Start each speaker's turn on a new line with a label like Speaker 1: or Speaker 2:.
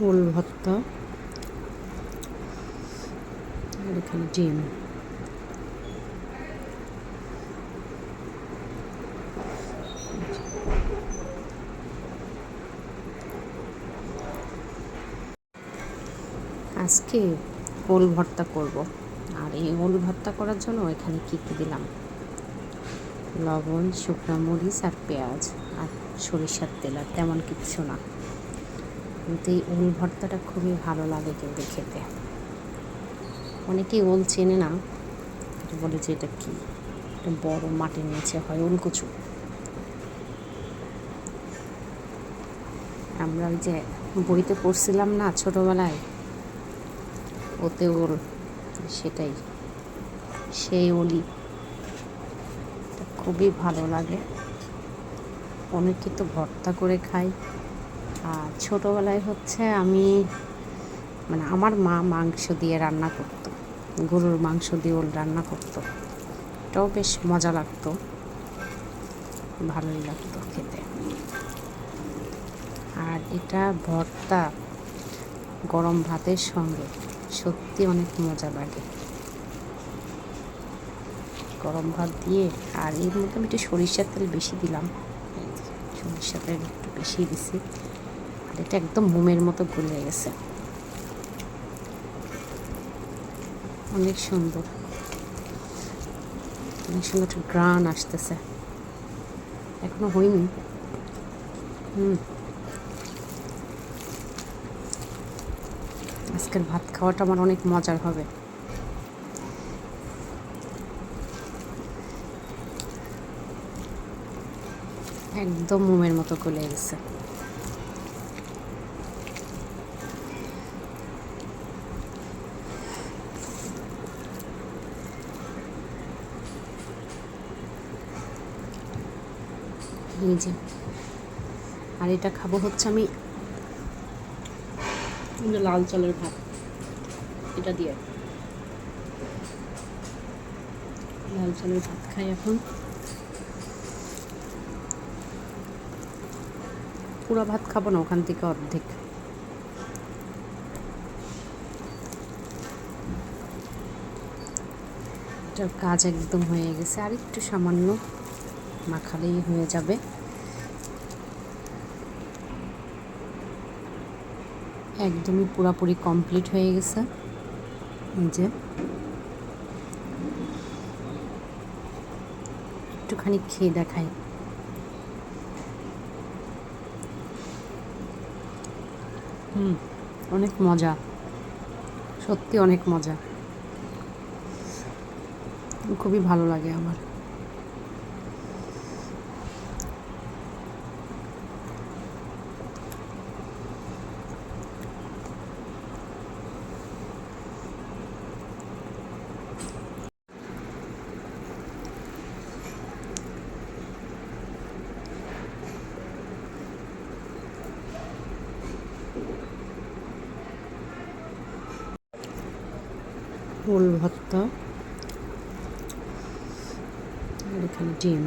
Speaker 1: ওল ভর্তা। আর এখানে ডিম। আজকে ওল ভর্তা করব। আর এই ওল ভর্তা করার জন্য এখানে কী কী দিলাম? লবণ, শুকনো মরিচ আর পেঁয়াজ আর সরিষার তেল আর তেমন কিছু না। কিন্তু এই ওল ভর্তাটা খুবই ভালো লাগে কিন্তু খেতে। অনেকেই ওল চেনে না বলে যে এটা কী? একটা বড় মাটির নিচে হয় ওলকচু আমরা ওই যে বইতে পড়ছিলাম না ছোটোবেলায়, ওতে ওল সেটাই, সেই ওলি খুবই ভালো লাগে। অনেকে তো ভর্তা করে খাই আর ছোটোবেলায় হচ্ছে আমি মানে আমার মা মাংস দিয়ে রান্না করতো, গরুর মাংস দিয়ে ওল রান্না করতো। এটাও বেশ মজা লাগতো, ভালোই লাগতো খেতে। আর এটা ভর্তা গরম ভাতের সঙ্গে, সত্যি অনেক মজা লাগে। গরম ভাত দিয়ে, আর এর মধ্যে আমি একটু সরিষার তেল বেশি দিলাম। সরিষার তেল একটু বেশি দিছি। এটা একদম মোমের মতো গলে গেছে। অনেক সুন্দর। অনেক সুন্দর গ্রান আসতেছে। এখনও হয়নি। হুম। আজকের ভাত খাওয়াটা আমার অনেক মজার হবে। একদম মোমের মতো গলে গেছে। যে আর এটা খাব হচ্ছে আমি লাল চালের ভাত, এটা দিয়ে। লাল চালের ভাত খাই এখন। পুরো ভাত খাব না, ওখান থেকে অর্ধেক। কাজ একদম হয়ে গেছে আর একটু সামান্য। মাখালেই হয়ে যাবে। একদমই পুরাপুরি কমপ্লিট হয়ে গেছে। এই যে। একটুখানি খেয়ে দেখাই। হুম, অনেক মজা। সত্যি অনেক মজা। খুবই ভালো লাগে আমার। ওল ভর্তা আর এখানে ডিম